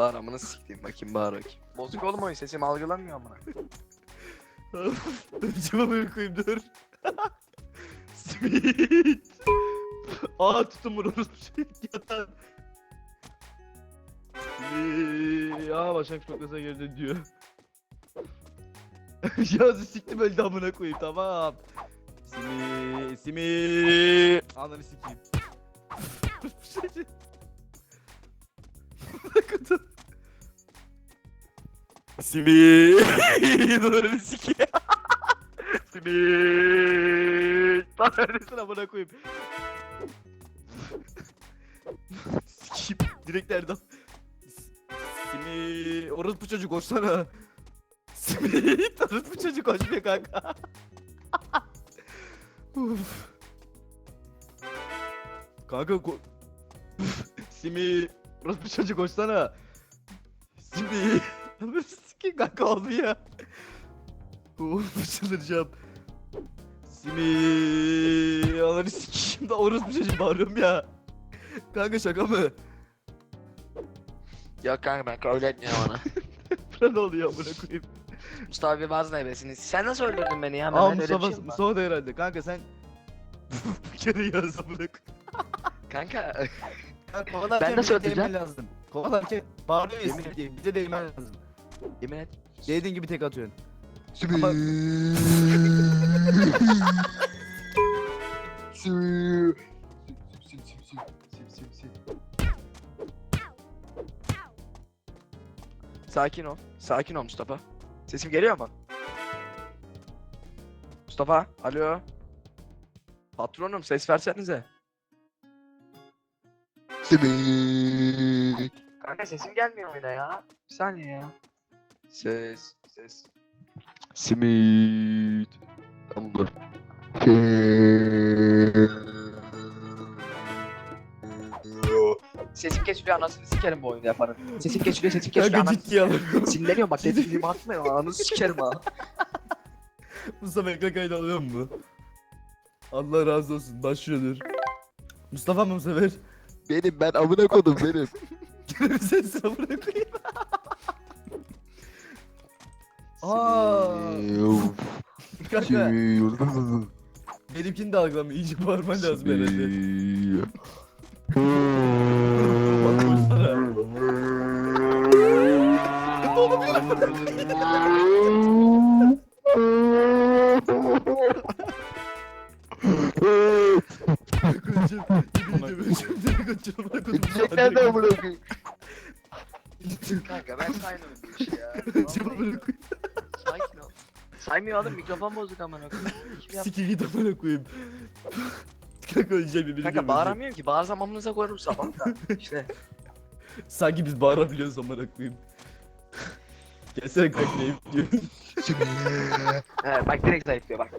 Bağır amına sikeyim bakayım bağır bakayım. Bozuk oğlum oyun sesim algılanmıyor amına. Cevabı koyayım dur. Simit. Aa tutun bunu yatan. Simit. Aa başlangıç noktasına geldi diyor. Yazı siktim öldü amına koyayım tamam. Simi simi. Ananı sikeyim. Simi. Ananı sikeyim. Simit. Lan neredesin amına koyayım. Sikeyim. Direkt nereden? Simi. Orospu çocuk koşsana. Simit. Orospu çocuk koşmuyor kanka. Uf. Kanka ko... Simi. Orospu çocuk koşsana. Simi. Ananı sikeyim kanka oldu ya. Uf çıldıracağım. Simi. Ananı sikeyim da orospu çocuk bağırıyorum ya. Kanka şaka mı? Yok kanka ben kabul etmiyorum onu. Ne oluyor amına koyayım? Mustafa bir vaz nebesiniz. Sen nasıl öldürdün beni ya? Ben Aa öyle bir Mustafa, şey mi var? Mustafa da herhalde. Kanka sen... Bir kere yaz amına koyayım. Kanka Ben nasıl öldüreceğim? lazım. Kovalarken bağırıyor ya Yemin diye. Bize değmen lazım. Yemin et. Değdiğin gibi tek atıyorsun. Ama-. Sakin ol. Sakin ol Mustafa. Sesim geliyor mu? Mustafa, alo. Patronum ses versenize. Kanka sesim gelmiyor oyuna ya. Bir saniye ya. Ses, ses. Simit. Tamam dur. Sesim kesiliyor anasını sikerim bu oyunu yaparım. Sesim kesiliyor sesim kesiliyor Kanka anasını ciddi alıyorum. Sinirleniyorum bak dediğimi atma ya ananı sikerim ha. Mustafa ekran kaydı alıyor mu? Allah razı olsun. Başlıyordur. Mustafa mı bu sefer? Benim ben amına kodum benim. Gene bir ses amına koyayım. Aa. Kanka benimkini de algılamıyor. İyice bağırman lazım herhalde. Bak koşsana. Saymıyor oğlum mikrofon bozuk amına koyayım. Kim yaptı? Sikir git amına koyayım. Kanka öleceğim yemin ediyorum. Kanka bağıramıyorum ki bağırsam amınıza koyarım sabah da. İşte. Sanki biz bağırabiliyoruz amına koyayım. Gelsene kanka ne diyorsun? He bak direkt zayıflıyor bak.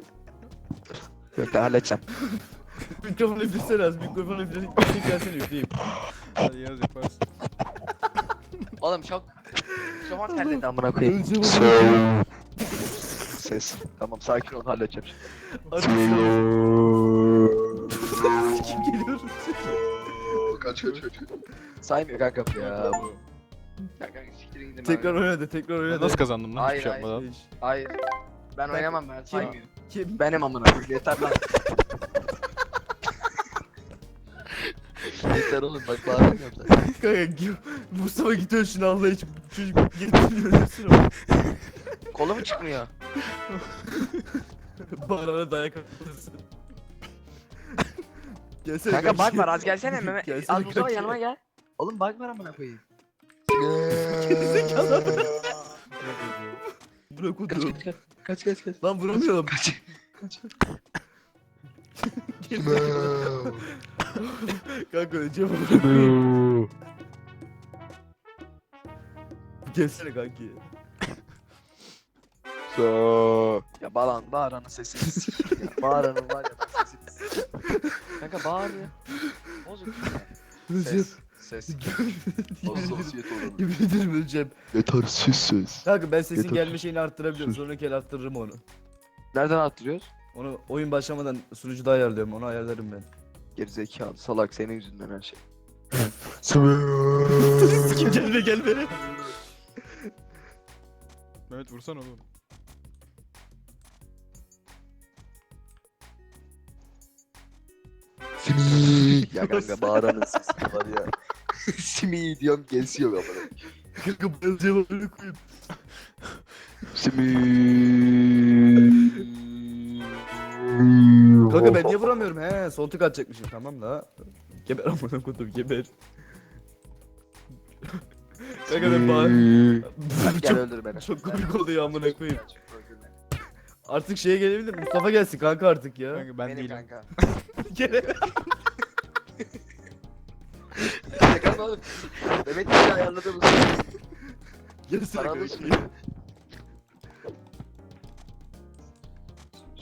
Yok ben halledeceğim. Mikrofonu üflesene az. Mikrofonu üflesene. Gelsene üfleyeyim. Hadi yaz yaparsın. Oğlum çok mikrofon terledi amına koyayım. Öleceğim amına koyayım. Ses. Tamam sakin ol halledeceğim şimdi. Kim geliyor? Kaç kaç kaç. Saymıyor kanka bu ya. Kanka siktirin gidin. Tekrar abi. oynadı, tekrar oynadı. Nasıl kazandım lan? Hayır, Hiçbir şey hayır. yapmadan. Hayır. Ben Kanka, oynamam ben kim- saymıyor. Kim? Benim amına koyayım yeter lan. yeter oğlum bak bağıramıyorum zaten. Kanka kim? Mustafa gidiyor şunu Allah için. Çocuk getiriyor ölürsün ama. Kolum çıkmıyor. Bağırana dayak atırsın. Gelsene Kanka bak var az gelsene Mehmet. Gelsene Az Mustafa kanka. yanıma gel. Oğlum bak var amına koyayım. Gerizekalı. Bırak Kaç otur. kaç kaç. Kaç kaç kaç. Lan vuramıyorum. Kaç. Kanka öleceğim. Gelsene kanki. Ya bağlan bağıranın sesini sikeyim ya. Bağıranın var ya bak sesini sikeyim. Kanka bağır ya. Bozuk. Ses. Ses. Yemin ederim- Sosyete olalım. Yemin öleceğim. Yeter ses ses. Kanka ben sesin Yeter. gelme şeyini arttırabiliyorum. Sonraki el arttırırım onu. Nereden attırıyoruz? Onu oyun başlamadan sunucuda ayarlıyorum. Onu ayarlarım ben. Gerizekalı salak senin yüzünden her şey. Sikim gelme gelme. Mehmet vursana oğlum. Simi. Ya kanka bağıranın sesi var ya. Simi diyorum kesiyor kafanı. Kanka bayılacağım amına koyayım. Simi. Kanka ben niye vuramıyorum he? Sol tık atacakmışım tamam da. Geber amına koydum geber. Kanka ben bağır. Gel çok, öldür beni. çok komik oluyor amına koyayım. Artık şeye gelebilir? Mustafa gelsin kanka artık ya. Kanka ben Benim değilim. kanka. Gele. Kanka oğlum. Mehmet bir ayarladığımız. Gelsene Sana kanka. alışın.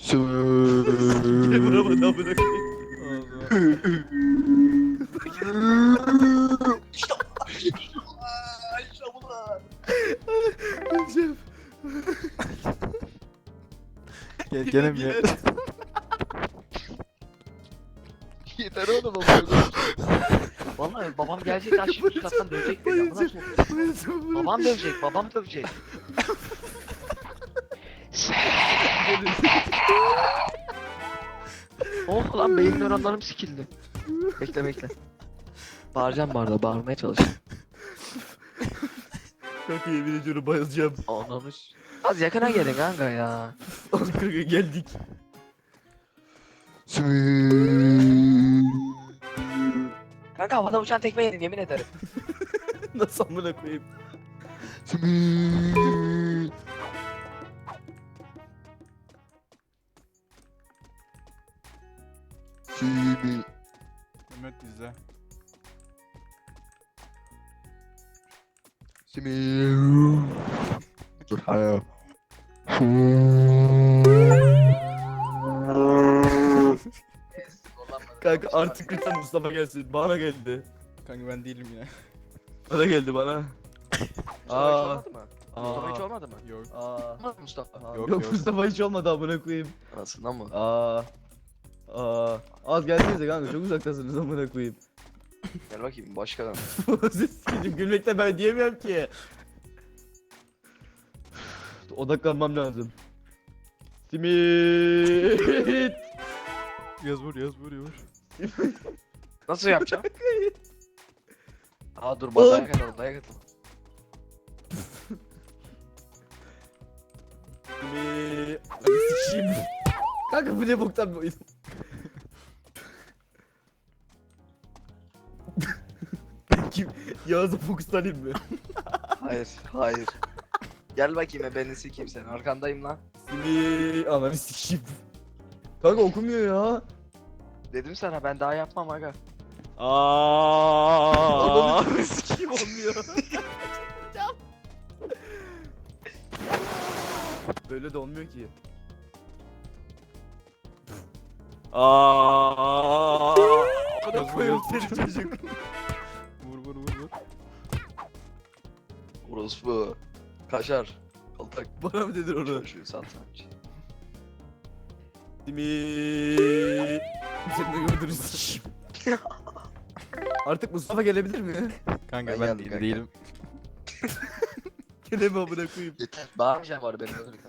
Gel vuramadı amına koyayım. İşte İşte bunlar. Öleceğim. Gel gene mi? Yeter oğlum oğlum. Vallahi babam gelecek aşağı kattan dövecek beni. amına koyayım. Babam dövecek, babam dövecek. oh lan beyin nöronlarım sikildi. Bekle bekle. Bağıracağım bu arada, bağırmaya çalışacağım. Kanka yemin ediyorum bayılacağım. Ananı s- Az yakına gelin kanka ya. Kanka geldik. Kanka havada uçan tekme yedim yemin ederim. Nasıl amına koyayım? Mehmet izle. Dur hayır. Kanka artık lütfen Mustafa gelsin. Bana geldi. Kanka ben değilim ya. Bana geldi bana. Aa. Aa. Mustafa hiç Aa. olmadı mı? Yok. Aa. Olmadı mı Mustafa. Yok, Yok, yok. Mustafa hiç olmadı amına koyayım. Arasından mı? Aa. Aa. Az gelsenize kanka çok uzaktasınız amına koyayım. Gel bakayım başkadan. Siz gidip gülmekten ben diyemiyorum ki. Odaklanmam lazım. Simit. Yaz vur yaz vur vur. Nasıl yapacağım? Aa dur bana dayak atalım dayak atalım. Simit. Hadi. Kanka bu ne boktan bir oyun. Kim? Yağız'a fokuslanayım mı? Hayır hayır. Gel bakayım e beni sikeyim seni arkandayım lan. Simit. Ananı sikeyim. Kanka okumuyor ya. Dedim sana ben daha yapmam aga. Aaaa. Ananı sikeyim olmuyor. Böyle de olmuyor ki. Aaaa. Bana seni çocuk. Vur vur vur vur. Orospu. Kaşar. Kaltak. Bana mı dedin onu? Şu satranç. Simit. Seni de gördünüz. Artık Mustafa gelebilir mi? Kanka Ben ben, geldim değilim, kanka. değilim. Geleme amına koyayım. Yeter. Bağırmayacağım var beni öldürün.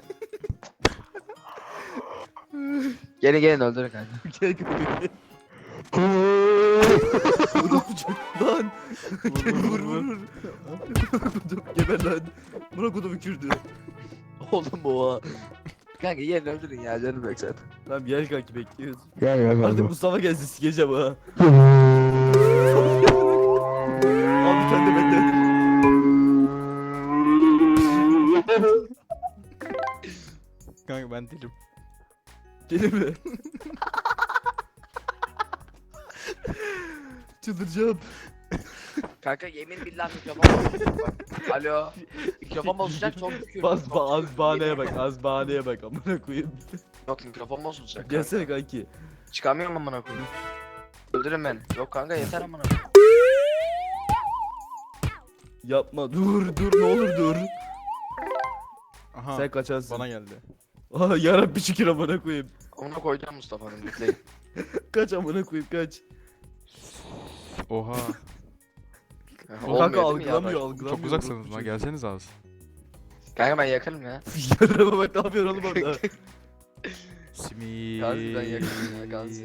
gelin gelin öldürün kanka. Gel kanka. Da çocuk lan. Gel vur vur vur. Kodum geber lan. Buna kodum kürdü. Oğlum bu Kanka gelin öldürün ya canım yok zaten. Tamam gel kanki bekliyoruz. Gel gel Artık Mustafa gelsin sikeceğim ha. Abi sen de benden. Kanka ben değilim. Gelir mi? Çıldıracağım. Kanka yemin billah mikrofon bozulacak. Alo. Mikrofon bozulacak çok büküyor. Bas ba az bahaneye bak az bahaneye bak amına koyayım. Yok mikrofon bozulacak. Gelsene kanki. Çıkamıyorum amına koyayım. Öldürün beni. Yok kanka yeter amına. Yapma dur dur ne olur dur. Aha. Sen kaçarsın. Bana geldi. Aa yarabbi şükür amına koyayım. Amına koyacağım Mustafa'nın bekleyin. Kaç amına koyayım kaç. Oha. Olmuyor Kanka mi ya? algılamıyor Bak- algılamıyor. Çok uzaksınız lan gelseniz az. Kanka ben yakınım ya. Yarama bak ne yapıyorsun oğlum orada? Simi. Gazi ben yakınım ya, Gazi.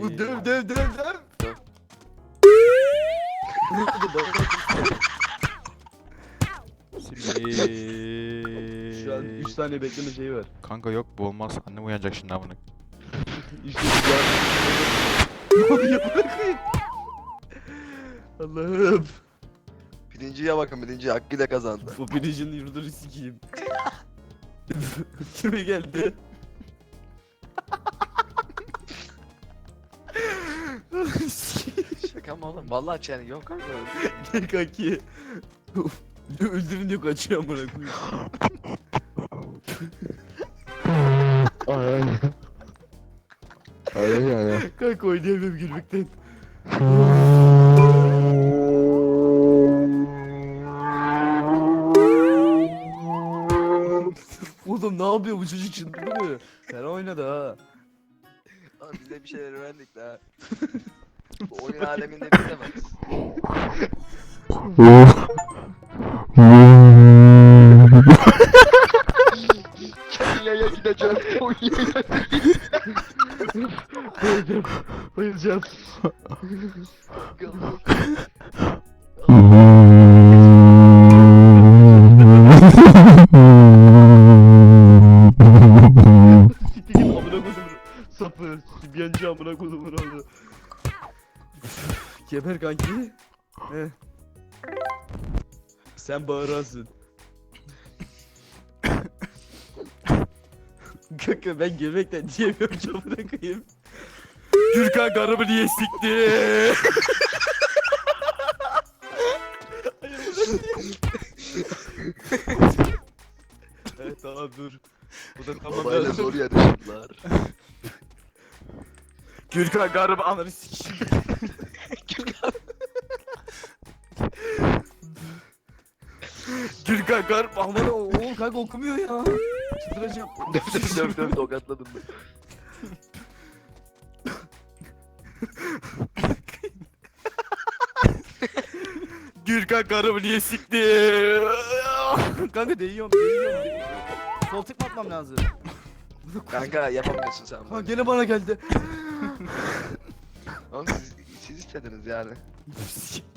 Bu döv döv döv döv. Döv. Simi. Şu an 3 saniye bekleme şeyi var. Kanka yok bu olmaz. Annem uyanacak şimdi amına. İşte güzel. Ne oluyor bırakayım? Allah'ım. Birinciye bakın birinci hakkıyla kazandı. Bu birincinin yurdunu sikeyim. Kime geldi? Şaka mı oğlum? Vallahi yani yok kanka. Gel kanki. Öldürün yok açıyor amına koyayım. Aynen yani. Kanka oynayamıyorum gülmekten. Oğlum ne yapıyor bu çocuk çıldırdı mı? Sen oynadı ha. Oğlum biz de bir şeyler öğrendik daha. Bu oyun aleminde biz Bayılacağım. Siktir git amına kodumun sapı. Sibyancı amına kodumun oğlu. Geber kanki. Heh. Sen bağıransın. Kanka ben gülmekten diyemiyorum ki amına Gürkan karımı niye sikti? evet tamam dur. Bu da tamam. Babayla zor yarışırlar. Gürkan karımı ananı sikeyim. Gürkan karım ananı oğlum kanka okumuyor ya. Çıldıracağım. Döv döv döv tokatladım ben. Gürkan karımı niye sikti? kanka değiyorum değiyorum. Sol tık mı atmam lazım? Kanka yapamıyorsun sen Ha bunu. gene bana geldi. Oğlum siz, siz istediniz yani.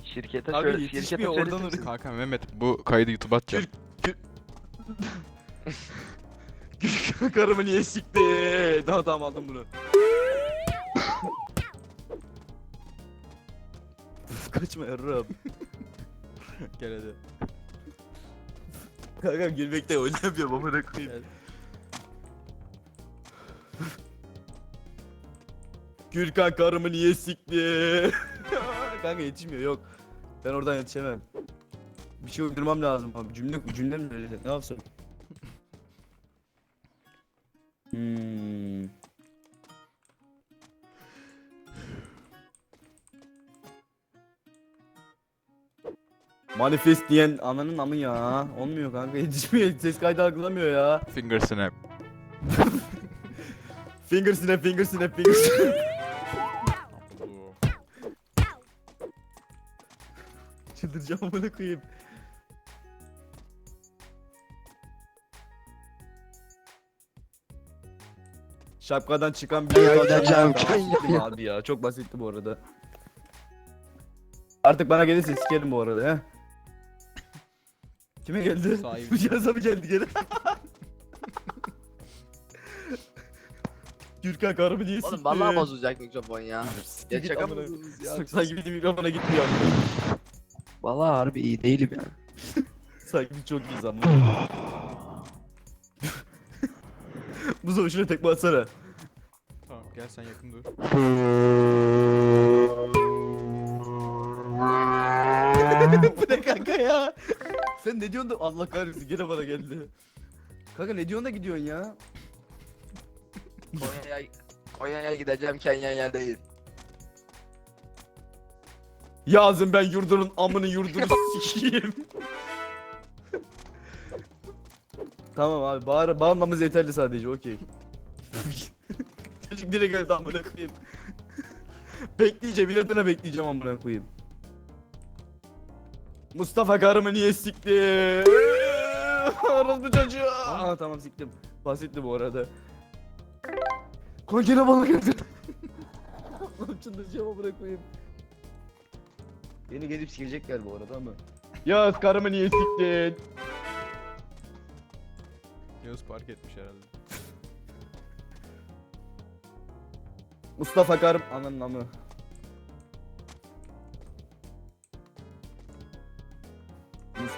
Şirkete Abi söyle, yetişmiyor, şirkete oradan söyletin siz. Kanka Mehmet bu kaydı YouTube'a atacağım. Gürkan karımı niye sikti? Daha tamam aldım bunu. Kaçma yarrağım. Gel hadi. Kanka gülmekte oynayamıyorum amına koyayım. Gürkan karımı niye sikti? Kanka yetişmiyor yok. Ben oradan yetişemem. Bir şey uydurmam lazım abi. Cümle cümle mi öyle? Ne yapsam? Hmm. Manifest diyen ananın amı ya. Olmuyor kanka yetişmiyor. Ses kaydı algılamıyor ya. Finger snap. Finger snap, finger snap, finger snap. Çıldıracağım amına koyayım. Şapkadan çıkan bir Tamam, abi ya çok basitti bu arada. Artık bana gelirse sikerim bu arada he. Kime geldi? Sahibi. Bu cihaza mı geldi gene? Gürkan karımı niye Oğlum sikti? vallahi bozulacak mikrofon ya. Ya git şaka amına. ya? Sanki bir de mikrofona gitmiyor. Vallahi harbi iyi değilim ya. Sanki çok iyiyiz ama. Buzdolabı şuna tekme atsana. Tamam gel sen yakın dur. Bu ne kanka ya? Sen ne diyorsun da Allah kahretsin gene bana geldi. Kanka ne diyorsun da gidiyorsun ya? Konya'ya Konya'ya gideceğim Kenya'ya değil. Yazın ben yurdunun amını yurdunu sikeyim. tamam abi bağır, bağırmamız yeterli sadece okey. Çocuk direkt geldi amına koyayım. bekleyeceğim. İnadına bekleyeceğim amına koyayım. Mustafa karımı niye sikti? Arası çocuğu. Aa tamam siktim. Basitti bu arada. Konkine balık geldi. Allah'ım çıldıracağım amına koyayım. Yeni gelip sikecekler bu arada ama. Yaz karımı niye siktin? Yağız park etmiş herhalde. Mustafa karım ananın amı.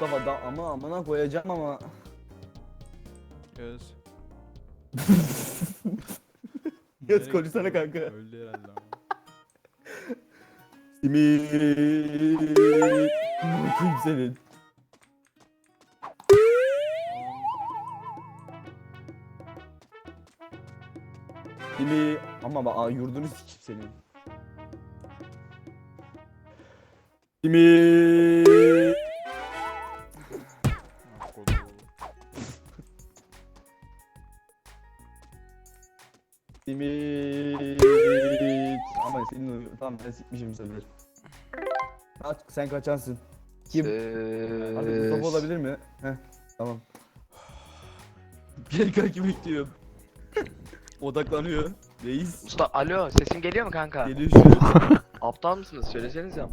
Mustafa da ama amına koyacağım ama. Yağız Nereye konuşsana kanka. Öldü herhalde ama. Simit. Bakayım senin. Simi ama bak yurdunu sikeyim senin. Simi. Simit. Ama senin tamam ben sikmişim bu sefer. Kaç, sen kaçansın. Kim? Hadi Mustafa olabilir mi? Heh tamam. Gel kanki bekliyorum. Odaklanıyor. Reis. Mustafa alo sesim geliyor mu kanka? Geliyor şu. Aptal mısınız? Söyleseniz ya.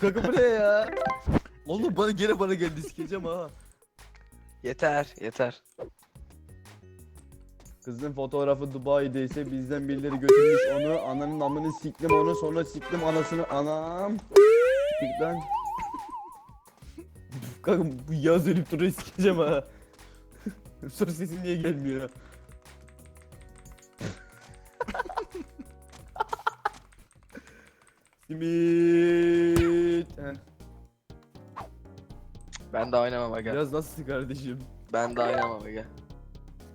Kanka bu ne ya? Oğlum bana gene bana geldi sikeceğim ha. Yeter yeter. Kızın fotoğrafı Dubai'deyse bizden birileri götürmüş onu. Ananın amını siktim onu sonra siktim anasını. Anam. Siktik lan. Kanka bu yaz ölüp duruyor sikeceğim ha. sonra sesin niye gelmiyor? Simit. Ben de oynamam aga. Biraz nasılsın kardeşim? Ben de oynamam aga.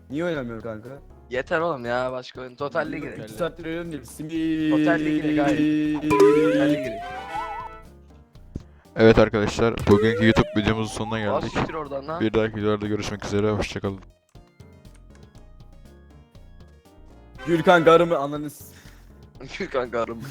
Niye oynamıyorsun kanka? Yeter oğlum ya başka oyun. Total Lig'e. Total. İki saattir oynuyorum değil. Simit. Total Ligi'ne gayet. Total Lig'e. Evet arkadaşlar, bugünkü YouTube videomuzun sonuna Aa geldik. siktir oradan lan. Bir dahaki videolarda görüşmek üzere, hoşçakalın. Gül kanka arımı ananı s- kanka arım.